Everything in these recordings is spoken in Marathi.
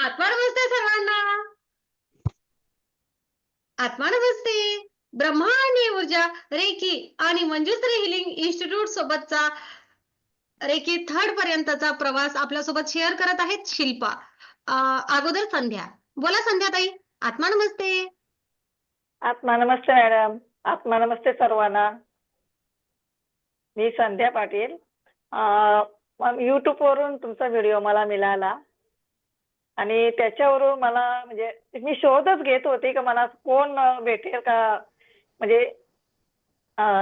आत्मा नमस्ते सर्वांना. आत्मा नमस्ते. ब्रह्मा ऊर्जा रेकी आणि मंजुश्री हिलिंग इन्स्टिट्यूट सोबतचा रेकी थर्ड पर्यंतचा प्रवास आपल्यासोबत शेअर करत आहेत शिल्पा. अगोदर संध्या. बोला संध्याताई आत्मा नमस्ते. आत्मा नमस्ते मॅडम. आत्मा नमस्ते सर्वांना. मी संध्या पाटील. युट्यूब वरून तुमचा व्हिडिओ मला मिळाला. आणि त्याच्यावरून मला म्हणजे मी शोधच घेत होते का मला कोण भेटेल का? म्हणजे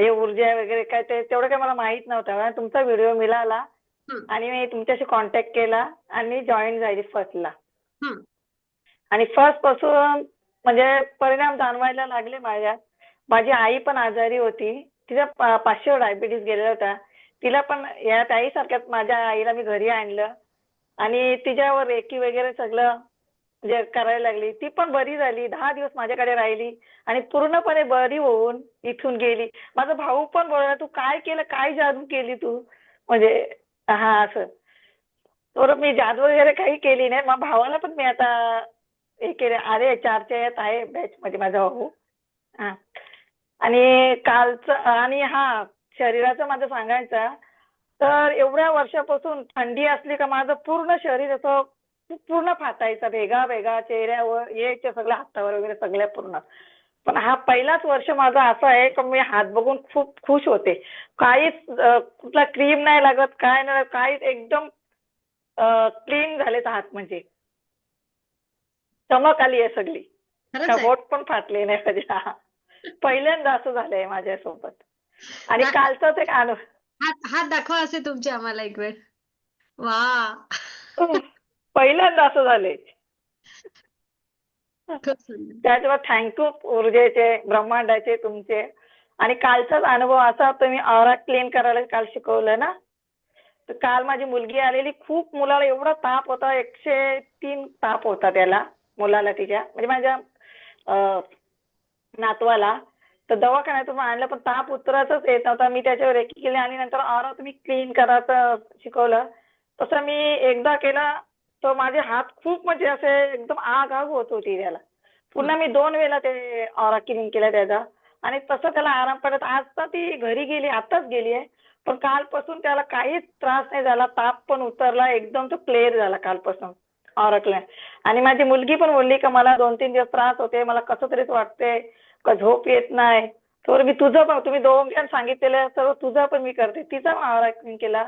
हे ऊर्जा वगैरे काय ते तेवढं काय मला माहीत नव्हतं. तुमचा व्हिडिओ मिळाला. आणि मी तुमच्याशी कॉन्टॅक्ट केला आणि जॉईन झाली फर्स्टला. आणि फर्स्टपासून म्हणजे परिणाम जाणवायला लागले माझ्यात. माझी आई पण आजारी होती. तिचा पाचशे डायबिटीस गेलेला होता. तिला पण या ताईसारख्याच माझ्या आईला मी घरी आणलं. आणि तिच्यावर रेकी वगैरे सगळं जे करायला लागली ती पण बरी झाली. दहा दिवस माझ्याकडे राहिली आणि पूर्णपणे बरी होऊन इथून गेली. माझा भाऊ पण बोलला तू काय केलं? काय जादू केली तू? म्हणजे हा असं. तर मी जादू वगैरे काही केली नाही. मग भावाला पण मी आता हे केले. अरे चारच्या यात आहे बॅच मध्ये माझा भाऊ. हा. आणि कालचं आणि हा शरीराचं माझं सांगायचं तर एवढ्या वर्षापासून थंडी असली का माझं पूर्ण शरीर असं पूर्ण फाटायचं भेगा भेगा चेहऱ्यावर यायच्या सगळ्या हातावर वगैरे सगळ्या पूर्ण. पण हा पहिलाच वर्ष माझा असा आहे का मी हात बघून खूप खुश होते. काहीच कुठला क्रीम नाही लागत काय नाही काहीच एकदम क्लीन झालेत हात म्हणजे. चमक आली आहे सगळी. बोट पण फाटले नाही. पहिल्यांदा असं झालंय माझ्यासोबत. आणि कालचाच एक अनु हात हात दाखवा असे तुमचे आम्हाला एक वेळ वा. पहिल्यांदा असं सुंदर. त्याच्यावर थँक्यू ऊर्जेचे ब्रह्मांडाचे तुमचे. आणि कालचाच अनुभव असा तुम्ही ऑरा क्लीन करायला काल शिकवलं ना. तर काल माझी मुलगी आलेली खूप मुलाला एवढा ताप होता एकशे तीन ताप होता त्याला मुलाला तिच्या. म्हणजे माझ्या नातवाला. तर दवाखान्यातून आणलं पण ताप उतरतच येत नव्हता. मी त्याच्यावर एकी केली आणि नंतर ऑरा तुम्ही क्लीन करायचं शिकवलं. तसं मी एकदा केला तर माझे हात खूप म्हणजे असे एकदम आग आग होत होती त्याला. पुन्हा मी दोन वेळा ते ऑरा क्लीन केला त्याचा. आणि तसं त्याला आराम पडत आज तर ती घरी गेली आताच गेली आहे. पण कालपासून त्याला काहीच त्रास नाही झाला ताप पण उतरला एकदम तो क्लिअर झाला कालपासून ऑरा आणि माझी मुलगी पण बोलली का मला दोन तीन दिवस त्रास होते मला कसं तरीच वाटते का झोप येत नाही. तर मी तुझं पण तुम्ही दोघांनी सांगितलेलं सर्व तुझं पण मी करते. तिचा क्लीन केला.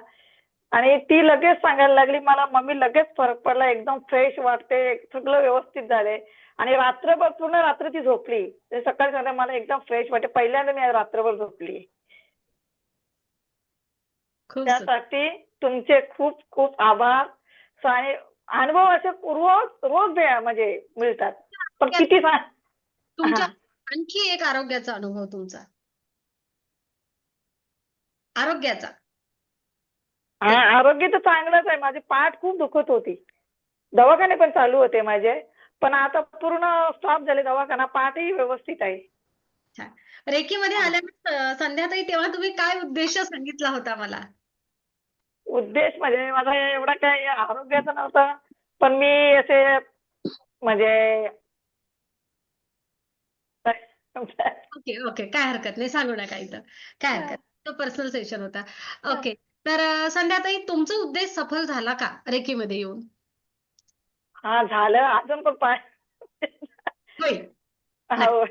आणि ती लगेच सांगायला लागली मला मम्मी लगेच फरक पडला एकदम फ्रेश वाटते सगळं व्यवस्थित झालंय आणि रात्रभर पूर्ण रात्र ती झोपली. ते सकाळी सकाळी मला एकदम फ्रेश वाटते. पहिल्यांदा मी रात्रभर झोपली. त्यासाठी तुमचे खूप खूप आभार. आणि अनुभव असे रोज रोज म्हणजे मिळतात. पण किती तुमच्या. आणखी एक आरोग्याचा अनुभव तुमचा. आरोग्याचा. हा, आरोग्य तर चांगलंच आहे. माझी पाठ खूप दुखत होती. दवाखाने पण चालू होते माझे. पण आता पूर्ण स्टॉप झाले. दवाखाना पाठही व्यवस्थित आहे. रेकीमध्ये आल्यानंतर संध्याताई तेव्हा तुम्ही काय उद्देश सांगितला होता मला? उद्देश म्हणजे माझा एवढा काही आरोग्याचा नव्हता. पण मी असे म्हणजे ओके ओके. काय हरकत नाही. सांगू नका इथं. काय हरकत तो पर्सनल सेशन होता. ओके. तर अं, संध्याताई तुमचा उद्देश सफल झाला का रेकीमध्ये येऊन? हा झालं. अजून पण होईल हो.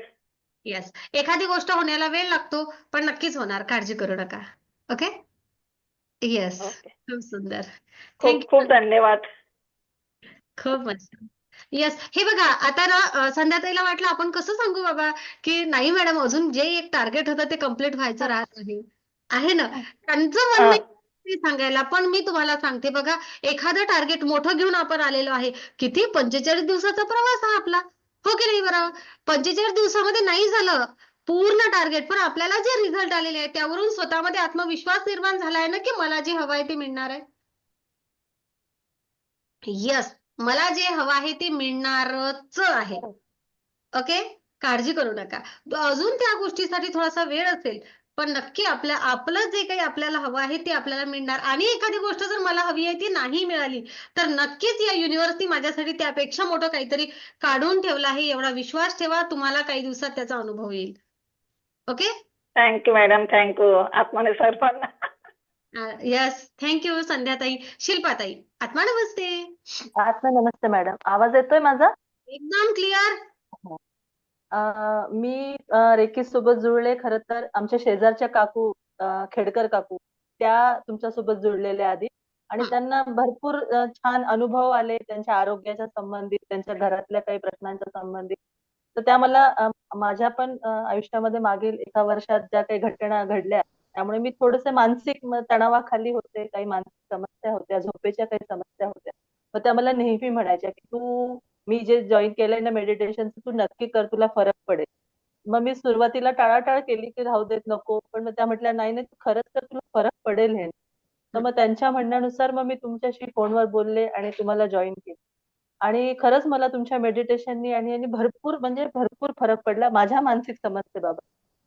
येस एखादी गोष्ट होण्याला वेळ लागतो पण नक्कीच होणार. काळजी करू नका. ओके? Yes okay. खूप सुंदर. खूप थँक्यू खूप धन्यवाद. खूप मस्त. येस हे बघा आता ना अं, संध्याताईला वाटलं आपण कसं सांगू बाबा की नाही मॅडम अजून जे एक टार्गेट होतं ते कंप्लीट व्हायचं राहत आहे आहे ना? त्यांचं म्हणणं आहे सांगायला पण मी तुम्हाला सांगते बघा एखादं टार्गेट मोठं घेऊन आपण आलेलो आहे किती? पंचेचाळीस दिवसाचा प्रवास हा आपला. हो की नाही बरं? पंचेचाळीस दिवसामध्ये नाही झालं. पूर्ण टार्गेट पण आपल्याला जे रिझल्ट आलेले आहे त्यावरून स्वतःमध्ये आत्मविश्वास निर्माण झाला आहे ना की मला जे हवं आहे ते मिळणार आहे. यस मला जे हवं आहे ते मिळणारच आहे. ओके काळजी करू नका. अजून त्या गोष्टीसाठी थोडासा वेळ असेल पण नक्की आपल्या आपलं जे काही आपल्याला हवं आहे ते आपल्याला मिळणार. आणि एखादी गोष्ट जर मला हवी आहे ती नाही मिळाली तर नक्कीच या युनिव्हर्सनी माझ्यासाठी त्यापेक्षा मोठं काहीतरी काढून ठेवलं आहे. एवढा विश्वास ठेवा तुम्हाला काही दिवसात त्याचा अनुभव येईल. Okay thank you madam thank you आत्माने सर्वांना यस थँक्यू संध्याताई. शिल्पाताई आत्मा नमस्ते. आत्मा नमस्ते मॅडम आवाज येतोय माझा? एकदम क्लिअर अं, मी रेकी सोबत जुळले खरं तर आमच्या शेजारच्या काकू अं, खेडकर काकू त्या तुमच्यासोबत जुळलेल्या आधी. आणि हा. त्यांना भरपूर अं, छान अनुभव आले त्यांच्या आरोग्याच्या संबंधित त्यांच्या घरातल्या काही प्रश्नांच्या संबंधित. तर त्या मला अं, माझ्या पण अं, आयुष्यामध्ये मागील एका वर्षात ज्या काही घटना घडल्या त्यामुळे मी थोडस मानसिक तणावाखाली होते काही मानसिक समस्या होत्या झोपेच्या काही समस्या होत्या. मग त्या मला नेहमी म्हणायच्या की तू मी जे जॉईन केलंय ना मेडिटेशन तू नक्की कर तुला फरक पडेल. मग मी सुरुवातीला टाळाटाळ केली की राहू देत नको पण मग त्या म्हटल्या नाही नाही खरंच तर तुला फरक पडेल हे. तर मग त्यांच्या म्हणण्यानुसार मग मी तुमच्याशी फोनवर बोलले आणि तुम्हाला जॉईन केले. आणि खरंच मला तुमच्या मेडिटेशननी आणि भरपूर म्हणजे भरपूर फरक पडला. माझ्या मानसिक समस्येबाबत.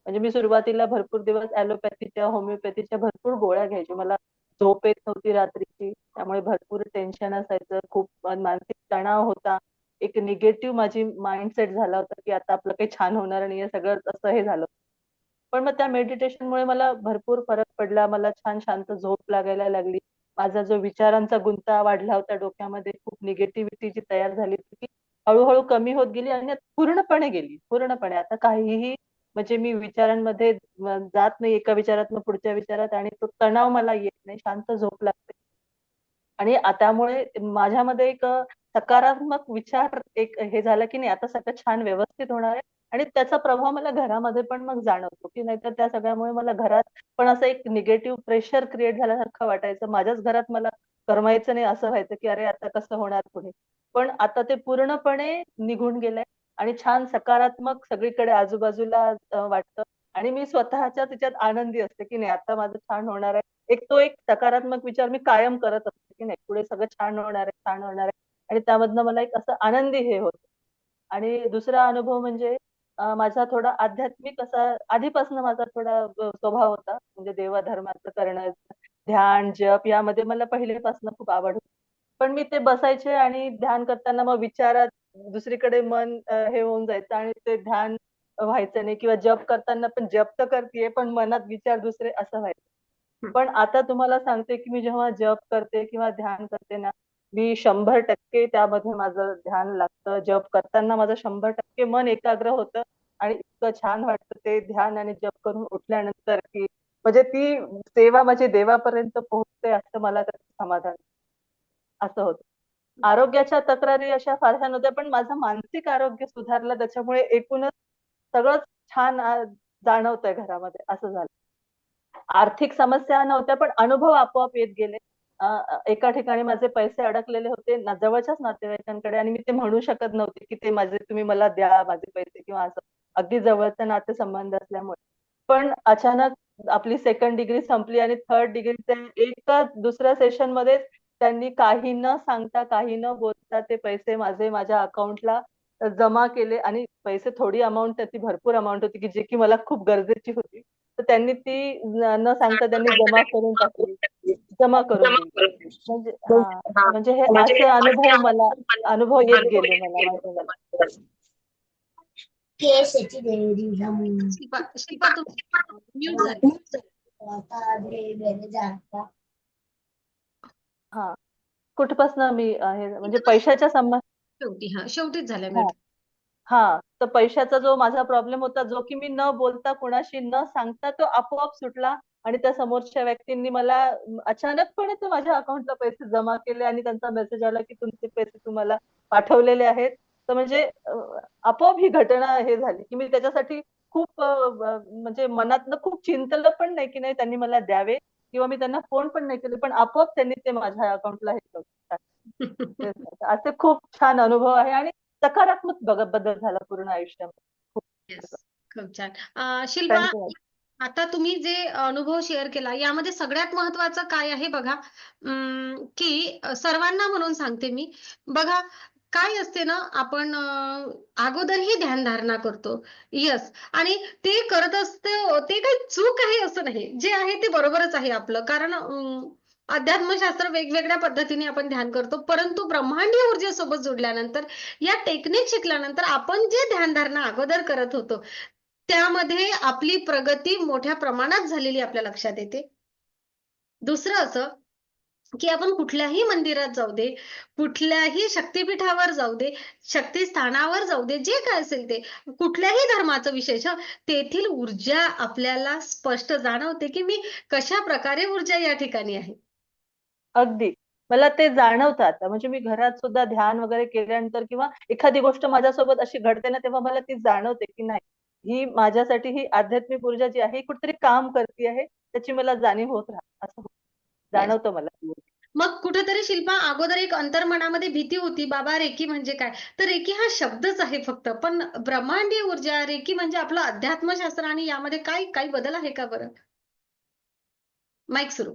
म्हणजे मी सुरुवातीला भरपूर दिवस ऍलोपॅथीच्या होमिओपॅथीच्या भरपूर गोळ्या घ्यायची. मला झोप येत नव्हती रात्रीची. त्यामुळे भरपूर टेन्शन असायचं. खूप मानसिक तणाव होता. एक निगेटिव्ह माझी माइंडसेट झाला होता की आता आपलं काही छान होणार नाही सगळं असं हे झालं. पण मग त्या मेडिटेशनमुळे मला भरपूर फरक पडला. मला छान शांत झोप लागायला लागली. माझा जो विचारांचा गुंता वाढला होता डोक्यामध्ये खूप निगेटिव्हिटी जी तयार झाली होती ती हळूहळू कमी होत गेली आणि पूर्णपणे गेली. पूर्णपणे. आता काहीही म्हणजे मी विचारांमध्ये जात नाही एका विचारात पुढच्या विचारात आणि तो तणाव मला येत नाही शांत झोप लागते. आणि त्यामुळे माझ्यामध्ये एक सकारात्मक विचार एक हे झाला की नाही आता सगळं छान व्यवस्थित होणार आहे आणि त्याचा प्रभाव मला घरामध्ये पण मग जाणवतो की नाहीतर त्या सगळ्यामुळे मला घरात पण असं एक निगेटिव्ह प्रेशर क्रिएट झाल्यासारखं वाटायचं. माझ्याच घरात मला करमायचं नाही असं व्हायचं की अरे आता कसं होणार पुढे? पण आता ते पूर्णपणे निघून गेलंय. आणि छान सकारात्मक सगळीकडे आजूबाजूला वाटतं. आणि मी स्वतःच्या त्याच्यात आनंदी असते की नाही आता माझं छान होणार आहे. एक तो एक सकारात्मक विचार मी कायम करत असते की नाही पुढे सगळं छान होणार आहे छान होणार आहे. आणि त्यामधनं मला एक असं आनंदी हे होत. आणि दुसरा अनुभव म्हणजे माझा थोडा आध्यात्मिक असा आधीपासून माझा थोडा स्वभाव होता. म्हणजे देवाधर्माचं करणं ध्यान जप यामध्ये मला पहिलेपासून खूप आवड होती. पण मी ते बसायचे आणि ध्यान करताना मग विचारात दुसरीकडे मन हे होऊन जायचं आणि ते ध्यान व्हायचं नाही किंवा जप करताना पण जप तर करतेय पण मनात विचार दुसरे असं व्हायचं. पण आता तुम्हाला सांगते की मी जेव्हा जप करते किंवा ध्यान करते ना मी शंभर टक्के त्यामध्ये माझं ध्यान लागतं. जप करताना माझं शंभर टक्के मन एकाग्र होतं आणि इतकं छान वाटतं ते ध्यान आणि जप करून उठल्यानंतर की म्हणजे ती सेवा माझी देवापर्यंत पोहोचते असं मला त्याचं समाधान असं होतं. आरोग्याच्या तक्रारी अशा फारशा नव्हत्या पण माझं मानसिक आरोग्य सुधारलं त्याच्यामुळे एकूणच सगळंच छान आ, जाणवतंय घरामध्ये असं झालं. आर्थिक समस्या नव्हत्या पण अनुभव आपोआप येत गेले. एका ठिकाणी माझे पैसे अडकलेले होते ना- जवळच्याच नातेवाईकांकडे आणि मी ते म्हणू शकत नव्हते की ते माझे तुम्ही मला द्या माझे पैसे किंवा असं. अगदी जवळचा नातेसंबंध असल्यामुळे. पण अचानक आपली सेकंड डिग्री संपली आणि थर्ड डिग्रीचे एकच दुसऱ्या सेशनमध्ये त्यांनी काही न सांगता काही न बोलता ते पैसे माझे माझ्या अकाउंटला जमा केले आणि पैसे थोडी अमाऊंट त्याची भरपूर अमाऊंट होती की जी की मला खूप गरजेची होती. तर त्यांनी ती न सांगता त्यांनी जमा करून टाकली. जमा करून दिली म्हणजे हा म्हणजे हे असे अनुभव मला अनुभव येत गेले मला शिल्पा शिल्पा तुम्ही म्यूट झाले आता दे बेले जाता हा. कुठपासून मी अं, हे म्हणजे पैशाच्या संबंध शेवटी हा शेवटीच झालं हा. हा तर पैशाचा जो माझा प्रॉब्लेम होता जो की मी न बोलता कोणाशी न सांगता तो आपोआप सुटला आणि त्या समोरच्या व्यक्तींनी मला अचानकपणे ते माझ्या अकाउंटला पैसे जमा केले आणि त्यांचा मेसेज आला की तुमचे पैसे तुम्हाला पाठवलेले आहेत. तर म्हणजे अं, आपोआप ही घटना हे झाली की मी त्याच्यासाठी खूप अं, म्हणजे मनातनं खूप चिंतलं पण नाही की नाही त्यांनी मला द्यावे. किंवा मी त्यांना फोन पण नाही केले पण आपोआप त्यांनी ते माझ्या अकाउंटला हे. असे खूप छान अनुभव आहे आणि सकारात्मक बग- बदल झाला पूर्ण आयुष्यामध्ये खूप छान शिल्पा. आता तुम्ही जे अनुभव शेअर केला यामध्ये सगळ्यात महत्वाचं काय आहे बघा अं, की सर्वांना म्हणून सांगते मी बघा काय असते ना आपण अगोदरही ध्यानधारणा करतो. यस आणि ते करत असते ते काही चूक आहे असं नाही. जे आहे ते बरोबरच आहे आपलं. कारण अध्यात्मशास्त्र वेगवेगळ्या पद्धतीने आपण ध्यान करतो. परंतु ब्रह्मांडीय ऊर्जेसोबत जोडल्यानंतर या टेक्निक शिकल्यानंतर आपण जे ध्यानधारणा अगोदर करत होतो त्यामध्ये आपली प्रगती मोठ्या प्रमाणात झालेली आपल्या लक्षात येते. दुसरं असं की आपण कुठल्याही मंदिरात जाऊ दे कुठल्याही शक्तिपीठावर जाऊ दे शक्तिस्थानावर जाऊ दे जे काय असेल ते कुठल्याही धर्माचं विशेष तेथील ऊर्जा आपल्याला स्पष्ट जाणवते की मी कशा प्रकारे ऊर्जा या ठिकाणी आहे. अगदी. मला ते जाणवतं आता म्हणजे मी घरात सुद्धा ध्यान वगैरे केल्यानंतर किंवा एखादी गोष्ट माझ्यासोबत अशी घडते ना तेव्हा मला ती जाणवते की नाही. ही माझ्यासाठी ही आध्यात्मिक ऊर्जा जी आहे कुठेतरी काम करते आहे त्याची मला जाणीव होत राहते. असं जाणवतं मला. मग कुठेतरी शिल्पा अगोदर एक अंतर्मनामध्ये भीती होती बाबा रेकी म्हणजे काय? तर रेकी हा शब्दच आहे फक्त पण ब्रह्मांडीय ऊर्जा रेकी म्हणजे आपलं अध्यात्मशास्त्र आणि यामध्ये काय काही बदल आहे का बरं? माईक सुरू.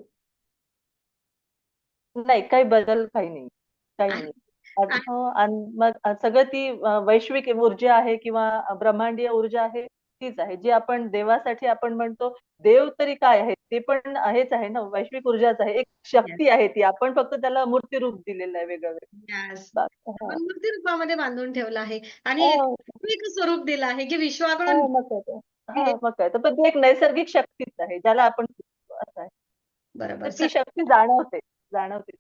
नाही काही बदल काही नाही काही नाही. आणि- मग सगळं ती वैश्विक ऊर्जा आहे किंवा ब्रह्मांडीय ऊर्जा आहे तीच आहे. जी आपण देवासाठी आपण म्हणतो देव तरी काय आहे ते पण हेच आहे ना? वैश्विक ऊर्जाच आहे. एक शक्ती आहे ती. आपण फक्त त्याला मूर्ती रूप दिलेलं आहे वेगळं वेगळं. हा. मूर्ती रूपामध्ये बांधून ठेवलं आहे आणि एक हो, एक स्वरूप दिलं आहे की विश्वाकडून हो, मग काय तर. पण ती एक नैसर्गिक शक्तीच आहे ज्याला आपण असं आहे. बरोबर. ती शक्ती जाणवते जाणवते.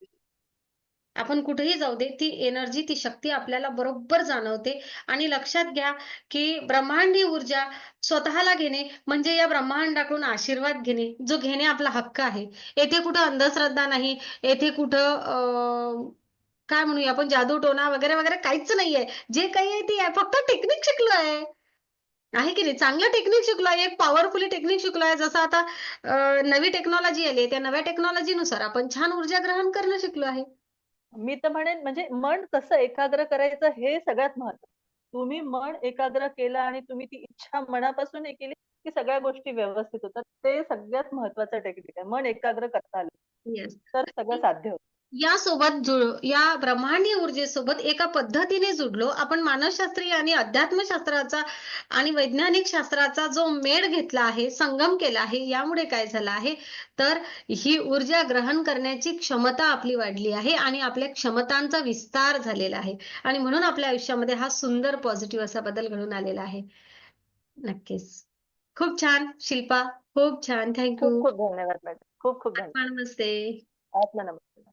आपण कुठेही जाऊ दे ती एनर्जी ती शक्ती आपल्याला बरोबर जाणवते. आणि लक्षात घ्या की ब्रह्मांडी ऊर्जा स्वतःला घेणे म्हणजे या ब्रह्मांडाकडून आशीर्वाद घेणे जो घेणे आपला हक्क आहे. येथे कुठं अंधश्रद्धा नाही येथे कुठं काय म्हणूया आपण जादू टोना वगैरे वगैरे काहीच नाहीये. जे काही आहे ते फक्त टेक्निक शिकलो आहे आहे की नाही? चांगलं टेक्निक शिकलो आहे एक पॉवरफुली टेक्निक शिकलो आहे जसं आता नवी टेक्नॉलॉजी आली आहे. त्या नव्या टेक्नॉलॉजीनुसार आपण छान ऊर्जा ग्रहण करणं शिकलो आहे. मी तर म्हणेन म्हणजे मन कसं एकाग्र करायचं हे सगळ्यात महत्वाचं तुम्ही मन एकाग्र केलं आणि तुम्ही ती इच्छा मनापासून हे केली की सगळ्या गोष्टी व्यवस्थित होतात. ते सगळ्यात महत्वाचं टेक्निक आहे. मन एकाग्र करता आलं तर सगळं साध्य होतं. यासोबत जुळ या ब्रह्मांडीय ऊर्जेसोबत एका पद्धतीने जुडलो. आपण मानसशास्त्रीय आणि अध्यात्मशास्त्राचा आणि वैज्ञानिक शास्त्राचा जो मेळ घेतला आहे संगम केला आहे यामुळे काय झालं आहे? तर ही ऊर्जा ग्रहण करण्याची क्षमता आपली वाढली आहे आणि आपल्या क्षमतांचा विस्तार झालेला आहे. आणि म्हणून आपल्या आयुष्यामध्ये हा सुंदर पॉझिटिव्ह असा बदल घडून आलेला आहे. नक्कीच. खूप छान शिल्पा. खूप छान. खूप थँक्यू खूप धन्यवाद मॅडम. खूप खूप धन्यवाद. नमस्ते. नमस्कार